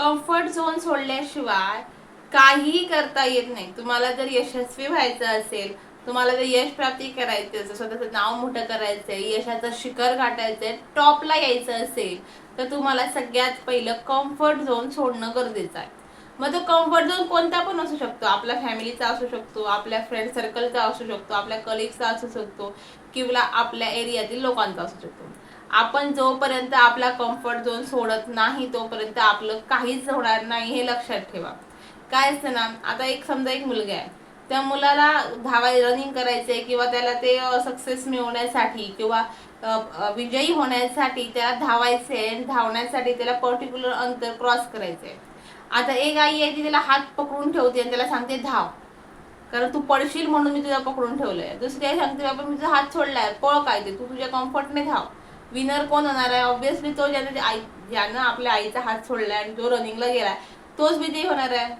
Comfort zone सोडल्याशिवाय काहीही करता येत नाही. तुम्हाला जर यशस्वी व्हायचं असेल तुम्हाला जर यश प्राप्ती करायची असेल स्वतःचं नाव मोठं करायचंय यशाचं शिखर गाठायचं आहे टॉपला यायचं असेल तर तुम्हाला सगळ्यात पहिलं कम्फर्ट झोन सोडणं गरजेचं आहे. मग तो कम्फर्ट झोन कोणता पण असू शकतो. आपल्या फॅमिलीचा असू शकतो आपल्या फ्रेंड सर्कलचा असू शकतो आपल्या कलिग्सचा असू शकतो किंवा आपल्या एरियातील लोकांचा असू शकतो. आपण जोपर्यंत आपला कम्फर्ट झोन सोडत नाही तोपर्यंत आपलं काहीच होणार नाही हे लक्षात ठेवा. काय असतं ना आता एक समजा एक मुलगा आहे. त्या मुलाला धावाय रनिंग करायचंय किंवा त्याला ते सक्सेस मिळवण्यासाठी किंवा विजयी होण्यासाठी त्याला धावायचंय आणि धावण्यासाठी त्याला पर्टिक्युलर अंतर क्रॉस करायचंय. आता एक आई आहे ती त्याला हात पकडून ठेवते आणि त्याला सांगते धाव. कारण तू पडशील म्हणून मी तुला पकडून ठेवलंय. दुसरी आई सांगते बाबा मी तुझा हात सोडलाय पळ काय ते तू तुझ्या कम्फर्टने धाव. विनर कोण होणार आहे? ऑब्विसली तो ज्याने आई ज्यानं आपल्या आईचा हात सोडलाय आणि जो रनिंगला गेलाय तोच विजयी होणार आहे.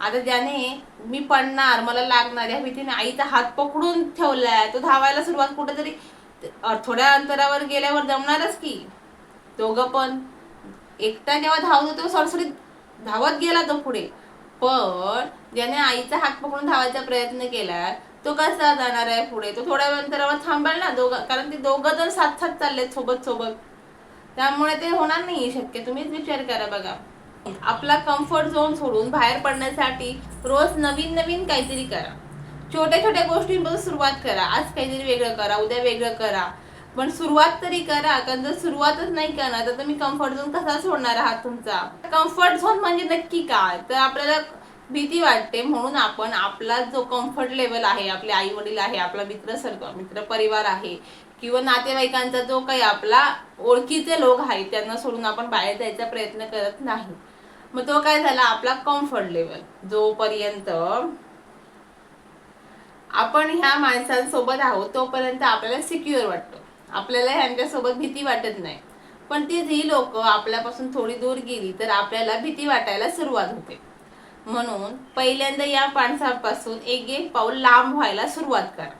आता ज्याने मी पडणार मला लागणार या भीतीने आईचा हात पकडून ठेवलाय तो धावायला सुरुवात कुठेतरी थोड्या अंतरावर गेल्यावर जमणारच की. दोघं पण. एकटा जेव्हा धावत होतो सरसरीत धावत गेला तो पुढे. पण ज्याने आईचा हात पकडून धावायचा प्रयत्न केला तो कसा जाणार आहे पुढे? तो थोड्या अंतरावर थांबेल ना. दोघं कारण ते दोघं जण साथ साथ चाललेत सोबत सोबत त्यामुळे ते होणार नाही शक्य. तुम्हीच विचार करा बघा. आपला कम्फर्ट झोन सोडून बाहेर पडण्यासाठी रोज नवीन नवीन काहीतरी करा. छोट्या छोट्या गोष्टींपासून सुरुवात करा. आज काहीतरी वेगळं करा उद्या वेगळं करा. पण सुरुवात तरी करा. कारण जर सुरुवातच नाही करणार तर तुम्ही कम्फर्ट झोन कसा सोडणार आहात तुमचा? कम्फर्ट झोन म्हणजे नक्की काय? तर आपल्याला भीती वाटते म्हणून आपण आपला जो कम्फर्ट लेवल आहे आपले आई वडील आहे आपला मित्र सर्व मित्र परिवार आहे किंवा नातेवाईकांचा जो काही आपला ओळखीचे लोक आहे त्यांना सोडून आपण बाहेर जायचा प्रयत्न करत नाही. मग तो काय झाला? आपला कम्फर्ट लेवल जोपर्यंत आपण ह्या माणसांसोबत आहोत तोपर्यंत आपल्याला सिक्युअर वाटतं. आपल्याला ह्यांच्यासोबत भीती वाटत नाही. पण ती जी लोक आपल्यापासून थोडी दूर गेली तर आपल्याला भीती वाटायला सुरुवात होते. म्हणून पहिल्यांदा या पाणसापासून एक एक पाऊल लांब व्हायला सुरुवात करा.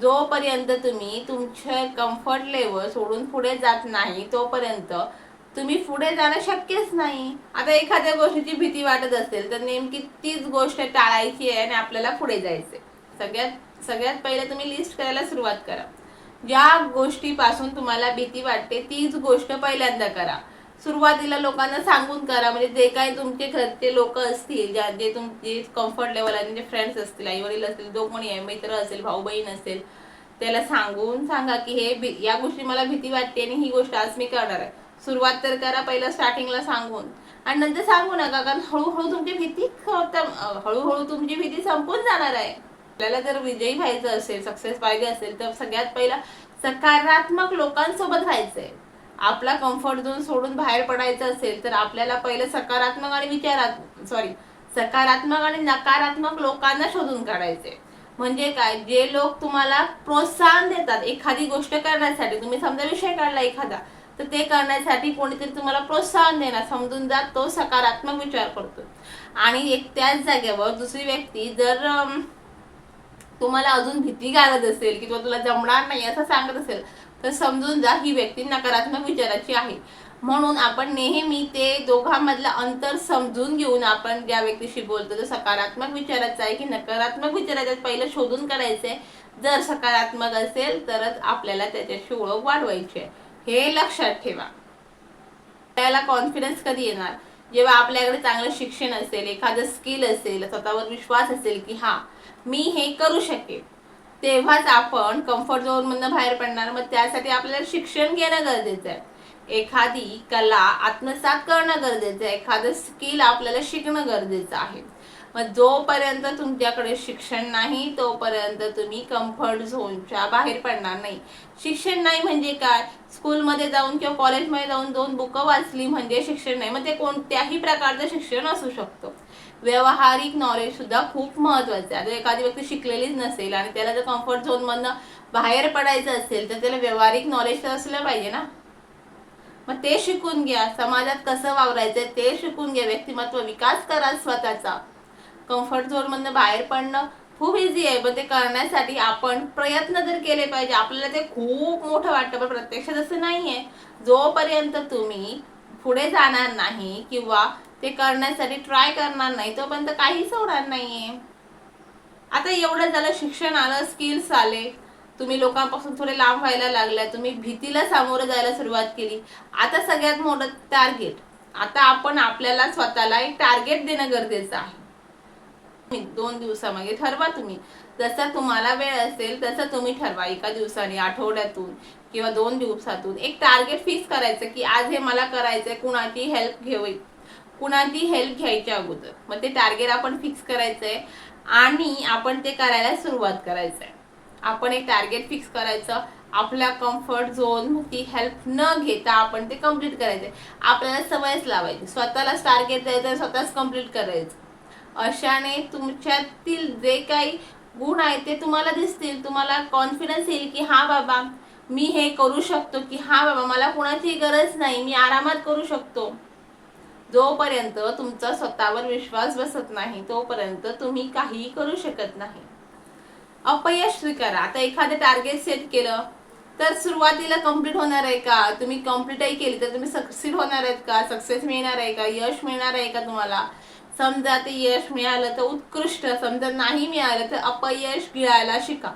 जोपर्यंत तुम्ही तुमचे कम्फर्ट लेवल सोडून पुढे जात नाही तोपर्यंत तुम्ही पुढे जाणं शक्यच नाही. आता एखाद्या गोष्टीची भीती वाटत असेल तर नेमकी तीच गोष्ट टाळायची आहे आणि आपल्याला पुढे जायचंय. सगळ्यात सगळ्यात पहिले तुम्ही लिस्ट करायला सुरुवात करा. ज्या गोष्टीपासून तुम्हाला भीती वाटते तीच गोष्ट पहिल्यांदा करा. सुरुवातीला लोकांना सांगून करा म्हणजे जे काही तुमचे घरचे लोक असतील ज्या जे तुमचे कम्फर्ट लेवल आहे म्हणजे फ्रेंड्स असतील आई वडील असतील जो कोणी आहे मित्र असेल भाऊ बहीण असेल त्याला सांगून सांगा की हे या गोष्टी मला भीती वाटते आणि ही गोष्ट आज मी करणार आहे. सुरुवात तर करा पहिला स्टार्टिंगला सांगून. आणि नंतर सांगू नका कारण हळूहळू तुमची भीती हळूहळू तुमची भीती संपून जाणार आहे. आपल्याला जर विजयी व्हायचं असेल सक्सेस पाहिजे असेल तर सगळ्यात पहिला सकारात्मक लोकांसोबत राहायचंय आपला कम्फर्ट झोन सोडून बाहेर पडायचं असेल तर आपल्याला पहिले सकारात्मक आणि विचारात सॉरी सकारात्मक आणि नकारात्मक लोकांना शोधून काढायचे. म्हणजे काय? जे लोक तुम्हाला प्रोत्साहन देतात एखादी गोष्ट करण्यासाठी तुम्ही समजा विषय काढला एखादा तर ते करण्यासाठी कोणीतरी तुम्हाला प्रोत्साहन देणार समजून जात तो सकारात्मक विचार करतो आणि एक त्याच जागेवर दुसरी व्यक्ती जर तुम्हाला अजून भीती घालत असेल किंवा तुला जमणार नाही असं सांगत असेल तर समजून जा ही व्यक्ती नकारात्मक विचाराची आहे. म्हणून आपण नेहमी ते दोघांमधलं अंतर समजून घेऊन आपण ज्या व्यक्तीशी बोलतो. तर सकारात्मक विचाराचा आहे की नकारात्मक विचाराचा पहिलं शोधून करायचंय जर सकारात्मक असेल तरच आपल्याला त्याच्याशी ओळख वाढवायची आहे. हे लक्षात ठेवा. त्याला कॉन्फिडन्स कधी येणार? जेव्हा आपल्याकडे चांगलं शिक्षण असेल एखादं स्किल असेल स्वतःवर विश्वास असेल की हा मी हे करू शकेन. तेव्हाच आपण कम्फर्ट झोन मधनं बाहेर पडणार. मग त्यासाठी आपल्याला शिक्षण घेणं गरजेचं आहे. एखादी कला आत्मसात करणं गरजेचं आहे. एखादं स्किल आपल्याला शिकणं गरजेचं आहे. मग जोपर्यंत तुमच्याकडे शिक्षण नाही तोपर्यंत तुम्ही कम्फर्ट झोनच्या बाहेर पडणार नाही. शिक्षण नाही म्हणजे काय? स्कूलमध्ये जाऊन किंवा कॉलेजमध्ये जाऊन दोन बुकं वाचली म्हणजे शिक्षण नाही. मग ते कोणत्याही प्रकारचं शिक्षण असू शकतं. व्यावहारिक नॉलेज सुद्धा खूप महत्वाचं आहे. आता एखादी व्यक्ती शिकलेलीच नसेल आणि त्याला जर कम्फर्ट झोन मधनं बाहेर पडायचं असेल तर त्याला व्यावहारिक नॉलेज तर असलं पाहिजे ना? मग ते शिकून घ्या. समाजात कसं वावरायचं ते शिकून घ्या. व्यक्तिमत्व विकास करा स्वतःचा. कम्फर्ट झोन मधनं बाहेर पडणं खूप इझी आहे पण ते करण्यासाठी आपण प्रयत्न जर केले पाहिजे. आपल्याला ते खूप मोठं वाटतं पण प्रत्यक्षात असं नाहीये. जोपर्यंत तुम्ही पुढे जाणार नाही किंवा ते करण्यासाठी ट्राय करणार नाही तोपर्यंत काहीच होणार नाहीये. आता एवढं झालं शिक्षण आलं स्किल्स आले. तुम्ही लोकांपासून थोडे लांब व्हायला लागल्या तुम्ही भीतीला सामोरं जायला सुरुवात केली. आता सगळ्यात मोठं टार्गेट आता आपण आपल्याला स्वतःला एक टार्गेट देणं गरजेचं आहे. दोन दिवसामागे ठरवा तुम्ही. जसा तुम्हाला वेळ असेल तसं तुम्ही ठरवा. एका दिवसाने आठवड्यातून किंवा दोन दिवसातून. एक टार्गेट फिक्स करायचं की आज हे मला करायचंय कुणाची हेल्प घेऊ कुणाची हेल्प घ्यायच्या अगोदर. मग ते टार्गेट आपण फिक्स करायचंय आणि आपण ते करायला सुरुवात करायचंय. आपण एक टार्गेट फिक्स करायचं. आपल्या कम्फर्ट झोन ती हेल्प न घेता आपण ते कंप्लीट करायचे आपल्याला सवयच लावायची. स्वतःलाच टार्गेट द्यायचं स्वतःच कंप्लीट करायचं. अशाने तुमच्यातील जे काही गुण आहेत ते तुम्हाला दिसतील. तुम्हाला कॉन्फिडन्स येईल की हा बाबा मी हे करू शकतो की हा बाबा मला कुणाची गरज नाही. मी आरामात करू शकतो. जोपर्यंत तुमचा स्वतःवर विश्वास बसत नाही तोपर्यंत तुम्ही काहीही करू शकत नाही. अपयश स्वीकारा आता एखादं टार्गेट सेट केलं तर सुरुवातीला कंप्लीट होणार आहे का? तुम्ही कम्प्लीटही केली तर तुम्ही सक्सेस होणार आहेत का? सक्सेस मिळणार आहे का? यश मिळणार आहे का तुम्हाला? समजा ते यश मिळालं तर उत्कृष्ट समजा नाही मिळालं तर अपयश गिळायला शिका.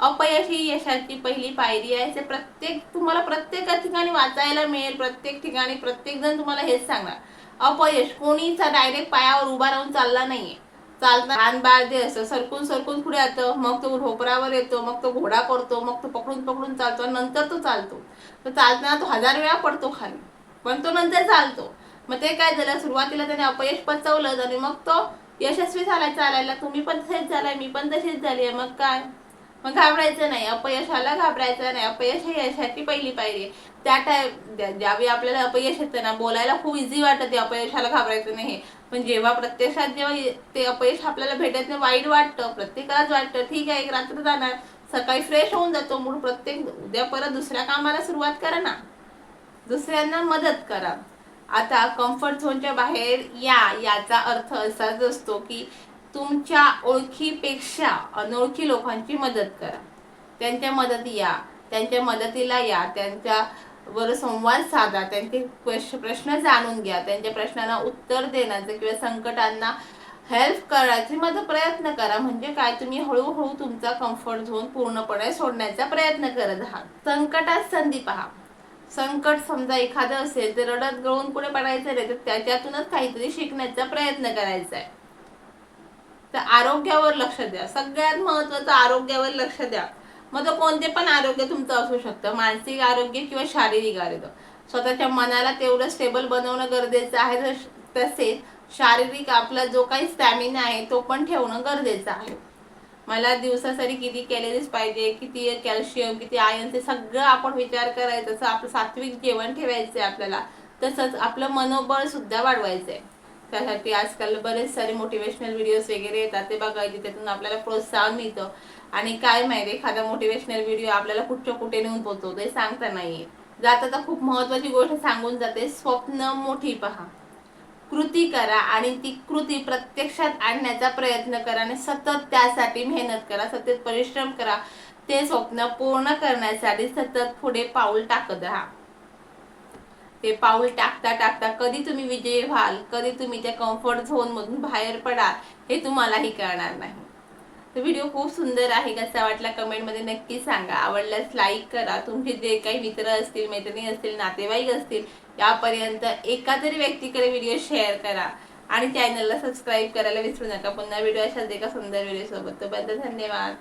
अपयश ही यशाची पहिली पायरी आहे ते प्रत्येक तुम्हाला प्रत्येक ठिकाणी वाचायला मिळेल प्रत्येक ठिकाणी प्रत्येक जण तुम्हाला हेच सांगणार. अपयश कोणीचा डायरेक्ट पायावर उभा राहून चालला नाहीये. चालता लहान बाळ जे असतं सरकून सरकून पुढे येतं मग तो ढोपरावर येतो मग तो घोडा करतो मग तो पकडून पकडून चालतो नंतर तो चालतो. तो चालताना तो हजार वेळा पडतो खाली पण तो नंतर चालतो. मग ते काय झालं? सुरुवातीला त्याने अपयश पचवलं आणि मग तो यशस्वी झालाय चालायला. तुम्ही पण तसेच झालाय मी पण तशीच झाली आहे मग काय? मग घाबरायचं नाही. अपयशाला घाबरायचं नाही. अपयश हे यशाची पहिली पायरी आहे. त्या टाईप ज्यावेळी आपल्याला अपयश येतं ना बोलायला खूप इझी वाटत अपयशाला घाबरायचं नाही. पण जेव्हा प्रत्यक्षात जेव्हा ते अपयश आपल्याला भेटत नाही वाईट वाटतं प्रत्येकालाच वाटतं ठीक आहे एक रात्र जाणार. सकाळी फ्रेश होऊन जातो. मूड प्रत्येक उद्या परत दुसऱ्या कामाला सुरुवात करा ना. दुसऱ्यांना मदत करा. आता कम्फर्ट झोनच्या बाहेर या याचा अर्थ असाच असतो की तुमच्या ओळखीपेक्षा अनोळखी लोकांची मदत करा. त्यांच्या मदती या त्यांच्या मदतीला या त्यांच्या वर संवाद साधा त्यांचे प्रश्न जाणून घ्या त्यांच्या प्रश्नांना उत्तर देण्याचं किंवा संकटांना हेल्प करायचे माझा प्रयत्न करा. म्हणजे काय? तुम्ही हळूहळू तुमचा कम्फर्ट झोन पूर्णपणे सोडण्याचा प्रयत्न करत आहात संकटात संधी पहा. संकट समजा एखादं असेल तर रडत गळून पुढे पडायचं नाही तर त्याच्यातूनच काहीतरी शिकण्याचा प्रयत्न करायचा आहे. तर आरोग्यावर लक्ष द्या. सगळ्यात महत्वाचं आरोग्यावर लक्ष द्या. मग तो कोणते पण आरोग्य तुमचं असू शकतं. मानसिक आरोग्य किंवा शारीरिक आरोग्य. स्वतःच्या मनाला तेवढं स्टेबल बनवणं गरजेचं आहे. तसेच शारीरिक आपला जो काही स्टॅमिना आहे तो पण ठेवणं गरजेचं आहे. मला दिवसासाठी किती कॅलरीज पाहिजे किती कॅल्शियम किती आयन ते सगळं आपण विचार करायचं. तसं आपलं सात्विक जेवण ठेवायचं आहे आपल्याला तसंच आपलं मनोबळ सुद्धा वाढवायचं आहे त्यासाठी आजकाल बरेच सारे मोटिवेशनल व्हिडिओज वगैरे येतात. ते बघायचे त्यातून आपल्याला प्रोत्साहन मिळतं. आणि काय माहिती एखादा मोटिवेशनल व्हिडिओ आपल्याला कुठच्या कुठे नेऊन पोहोचतो ते सांगता नाहीये. जाता तर खूप महत्वाची गोष्ट सांगून जाते स्वप्न मोठी पहा. कृती करा आणि ती कृती प्रत्यक्षात आणण्याचा प्रयत्न करा आणि सतत त्यासाठी मेहनत करा सतत परिश्रम करा. ते स्वप्न पूर्ण करण्यासाठी सतत पुढे पाऊल टाकत राहा. ते पाऊल टाकता टाकता कधी तुम्ही विजयी व्हाल कधी तुम्ही त्या कम्फर्ट झोन मधून बाहेर पडाल हे तुम्हालाही कळणार नाही. तर व्हिडिओ खूप सुंदर आहे कसा वाटला कमेंटमध्ये नक्की सांगा. आवडल्यास लाईक करा. तुमचे जे काही मित्र असतील मैत्रिणी असतील नातेवाईक असतील यापर्यंत एका तरी व्यक्तीकडे व्हिडिओ शेअर करा. आणि चॅनलला सबस्क्राईब करायला विसरू नका. पुन्हा व्हिडिओ अशाच एका सुंदर व्हिडिओ सोबत. तोपर्यंत धन्यवाद.